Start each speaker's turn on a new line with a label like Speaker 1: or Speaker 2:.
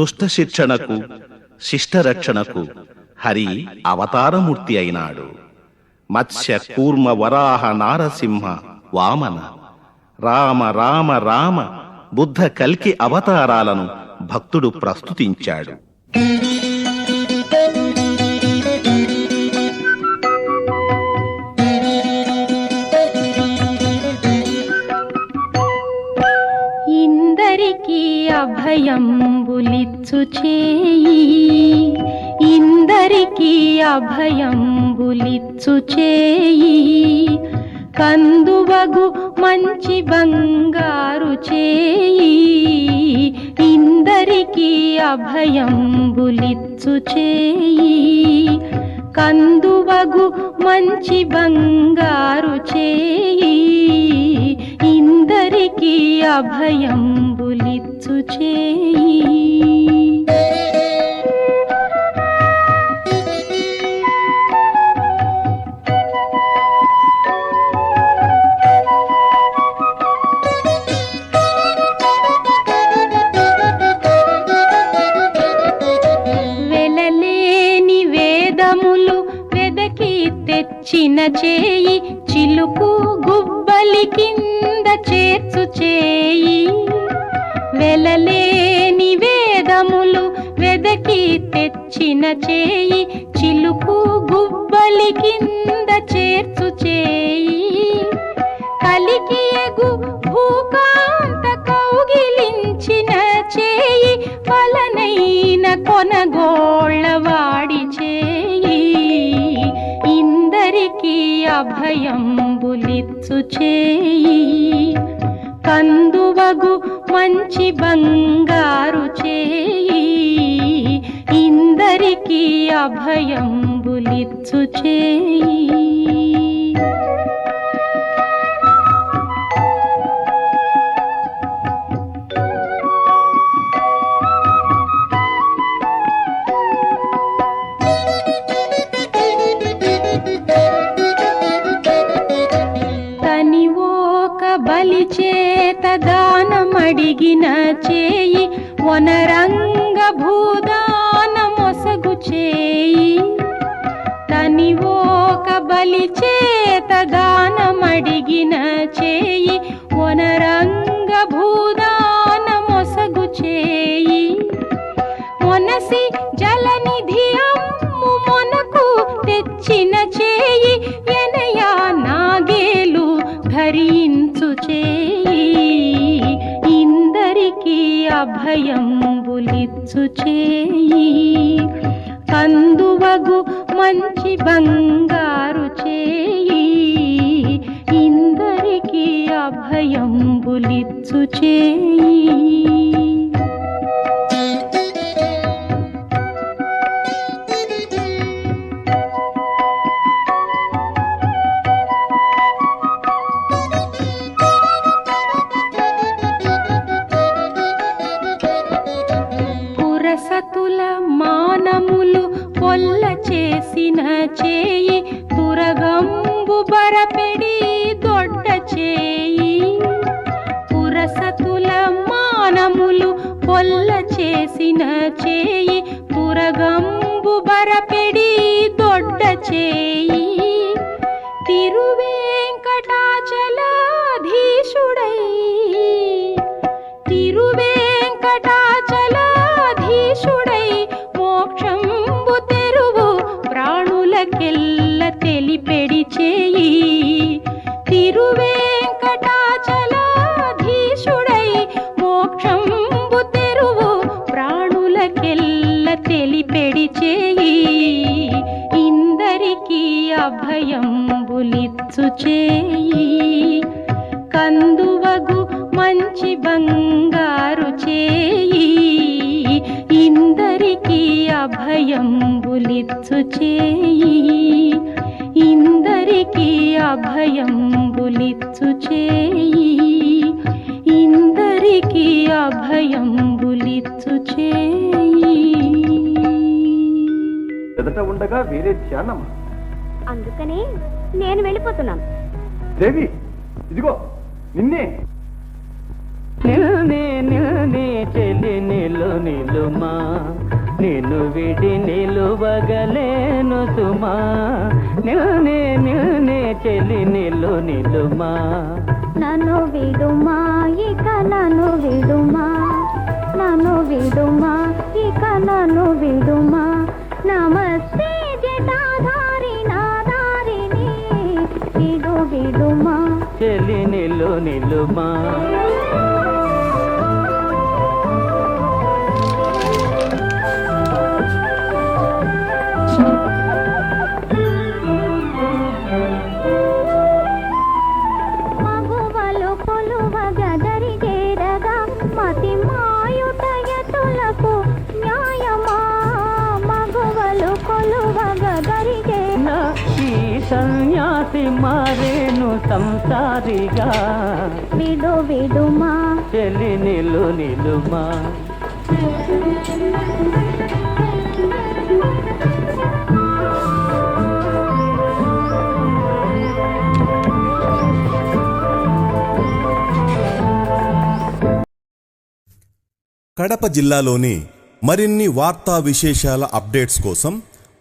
Speaker 1: దుష్ట శిక్షణకు శిష్టరక్షణకు హరి అవతారమూర్తి అయినాడు. మత్స్య కూర్మ వరాహ నారసింహ వామన. రామ రామ రామ బుద్ధ కల్కి అవతారాలను భక్తుడు ప్రస్తుతించాడు.
Speaker 2: ఇందరికీ అభయంబులిచ్చు చేయి ఇందరికీ అభయంబులిచ్చు చేయి. కందువగు మంచి బంగారు చేయి ఇందరికీ అభయంబులిచ్చు చేయి. కందువగు మంచి బంగారు చేయి. ఇందరికీ అభయంబులిచ్చు చేయి. వెలలేని వేదములు వెదకి తెచ్చిన చేయి. వెలలేని వేదములు వెదకి తెచ్చిన చేయి చిలుకు గుబ్బలి కింద చేర్చు చేయి. కలికి ఎగు భూకాంత కౌగిలించిన చేయి వలనైన కొనగోళ్ళవాడి చేయి. ఇందరికీ అభయంబులిచ్చు చేయి. కందువగు మంచి బంగారు చేయి ఇందరికీ అభయంబులిచ్చు చేయి. అడిగిన చేయి వనరంగ భూదాన మొసగు చేయి. తని ఓక బలి చేత దానమడిగిన చేయి వనరంగ భూదాన మొసగు చేయి. మొనసి జలనిధి అమ్ము మొనకు తెచ్చిన చేయి ఎనయా నాగేలు ధరి అభయంబులిచ్చు చేయి కందువగు మంచి బంగారు చేయి. ఇందరికీ అభయంబులిచ్చు చేయి పురసతుల మానములు పొల్ల చేసిన చేయి తురగంబు బరపెడి దొడ్డ చేయి. పురసతుల మానములు పొల్ల చేసిన చేయి పురగంబు బరపెడి దొడ్డ చేయి. తిరువేంకటాచలాధీశుడై తెలిపెడి చేయి తిరువేంకటాచలాధీశుడై మోక్షంబు తెరువు ప్రాణులకెల్ల తెలిపెడి చేయి ఇందరికీ అభయంబులిచ్చు చేయి కందువగు మంచి బంగారు చేయి ఇందరికీ అభయంబులిచ్చు చేయి ఇందరికీ అభయంబులిచ్చు చేయి ఇందరికీ అభయంబులిచ్చు చేయి
Speaker 3: ఎదుట ఉండగా వేరే ధ్యానమా?
Speaker 4: అందుకనే నేను వెళ్ళిపోతున్నాను.
Speaker 3: దేవి ఇదిగో నిన్నే.
Speaker 4: నిల్నే నిల్నే చెలి నిలు నిలుమా నిన్ను విడి నిలువగలేను సుమా. నిల్నే నిల్నే చెలి నిలు నిలుమా.
Speaker 5: నన్ను విడుమా ఇక నన్ను విడుమా. నన్ను విడుమా ఇక నన్ను విడుమా. నమస్తే జటాధారి నాదారిని విడు విడుమా.
Speaker 4: చెలి నిలు నిలుమా. సన్యాసి మారేను సంసారిగా.
Speaker 5: విడు విడుమా
Speaker 4: చెలి నిలు నిలుమా
Speaker 6: కడప జిల్లాలోని మరిన్ని వార్తా విశేషాల అప్డేట్స్ కోసం